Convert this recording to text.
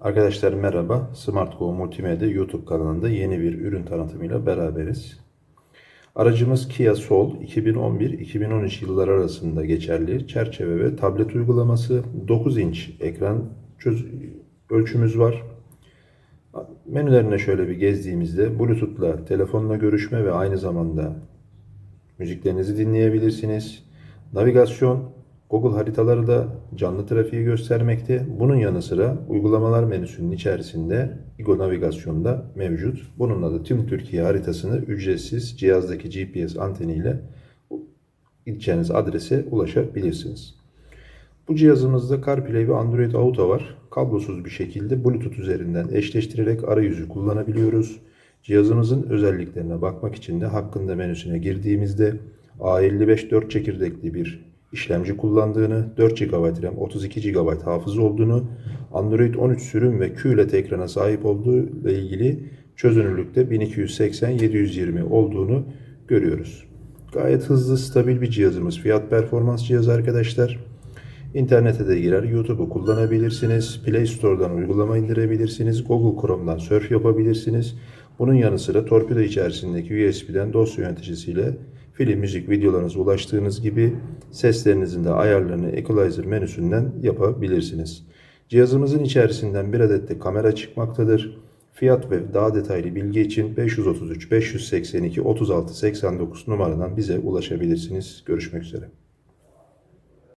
Arkadaşlar merhaba. SmartGo Multimedya YouTube kanalında yeni bir ürün tanıtımıyla beraberiz. Aracımız Kia Soul 2011-2013 yılları arasında geçerli çerçeve ve tablet uygulaması 9 inç ekran çöz ölçümüz var. Menülerine şöyle bir gezdiğimizde Bluetooth'la telefonla görüşme ve aynı zamanda müziklerinizi dinleyebilirsiniz. Navigasyon Google haritaları da canlı trafiği göstermekte. Bunun yanı sıra uygulamalar menüsünün içerisinde Igo navigasyonda mevcut. Bununla da tüm Türkiye haritasını ücretsiz cihazdaki GPS anteniyle gideceğiniz adrese ulaşabilirsiniz. Bu cihazımızda CarPlay ve Android Auto var. Kablosuz bir şekilde Bluetooth üzerinden eşleştirerek arayüzü kullanabiliyoruz. Cihazımızın özelliklerine bakmak için de hakkında menüsüne girdiğimizde A55 4 çekirdekli bir işlemci kullandığını, 4 GB RAM, 32 GB hafıza olduğunu, Android 13 sürüm ve QLED ekrana sahip olduğu ile ilgili çözünürlükte 1280-720 olduğunu görüyoruz. Gayet hızlı, stabil bir cihazımız. Fiyat performans cihazı arkadaşlar. İnternete de girer, YouTube'u kullanabilirsiniz. Play Store'dan uygulama indirebilirsiniz. Google Chrome'dan surf yapabilirsiniz. Bunun yanı sıra torpido içerisindeki USB'den dosya yöneticisiyle film, müzik, videolarınıza ulaştığınız gibi seslerinizin de ayarlarını Equalizer menüsünden yapabilirsiniz. Cihazımızın içerisinden bir adet de kamera çıkmaktadır. Fiyat ve daha detaylı bilgi için 533 582 36 89 numaradan bize ulaşabilirsiniz. Görüşmek üzere.